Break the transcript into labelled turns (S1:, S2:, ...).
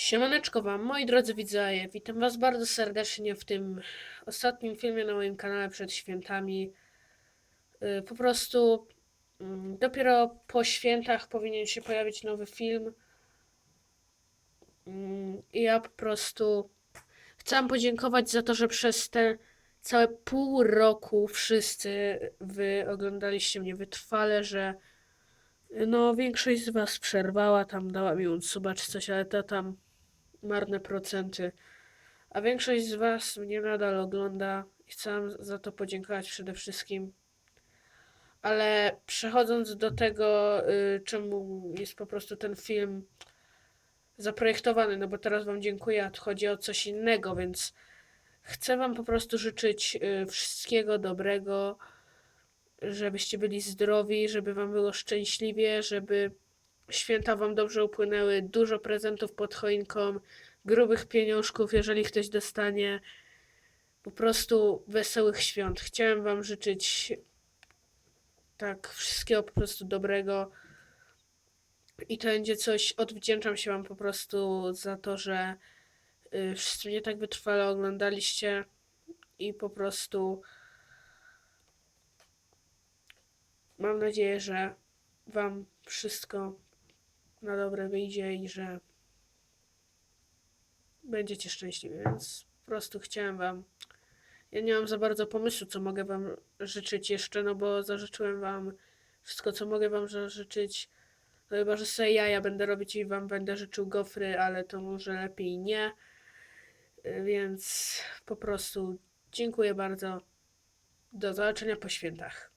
S1: Siemaneczko wam, moi drodzy widzowie, witam was bardzo serdecznie w tym ostatnim filmie na moim kanale przed świętami. Y, Po prostu mm, dopiero po świętach powinien się pojawić nowy film. Mm, I ja po prostu chcę podziękować za to, że przez te całe pół roku wszyscy wy oglądaliście mnie wytrwale, że no większość z was przerwała, tam dała mi suba czy coś, ale to tam marne procenty. A większość z Was mnie nadal ogląda i chcę za to podziękować przede wszystkim. Ale przechodząc do tego, y, czemu jest po prostu ten film zaprojektowany, no bo teraz Wam dziękuję, a tu chodzi o coś innego, więc chcę Wam po prostu życzyć y, wszystkiego dobrego, żebyście byli zdrowi, żeby Wam było szczęśliwie, żeby święta Wam dobrze upłynęły, dużo prezentów pod choinką, grubych pieniążków, jeżeli ktoś dostanie. Po prostu wesołych świąt. Chciałem Wam życzyć tak wszystkiego po prostu dobrego. I to będzie coś, odwdzięczam się Wam po prostu za to, że y, wszyscy mnie tak wytrwale oglądaliście i po prostu mam nadzieję, że Wam wszystko na dobre wyjdzie i że będziecie szczęśliwi, więc po prostu chciałem wam. Ja nie mam za bardzo pomysłu, co mogę wam życzyć jeszcze, no bo zażyczyłem wam wszystko, co mogę wam zażyczyć. No chyba, że sobie jaja będę robić i wam będę życzył gofry, ale to może lepiej nie. Y, Więc po prostu dziękuję bardzo. Do zobaczenia po świętach.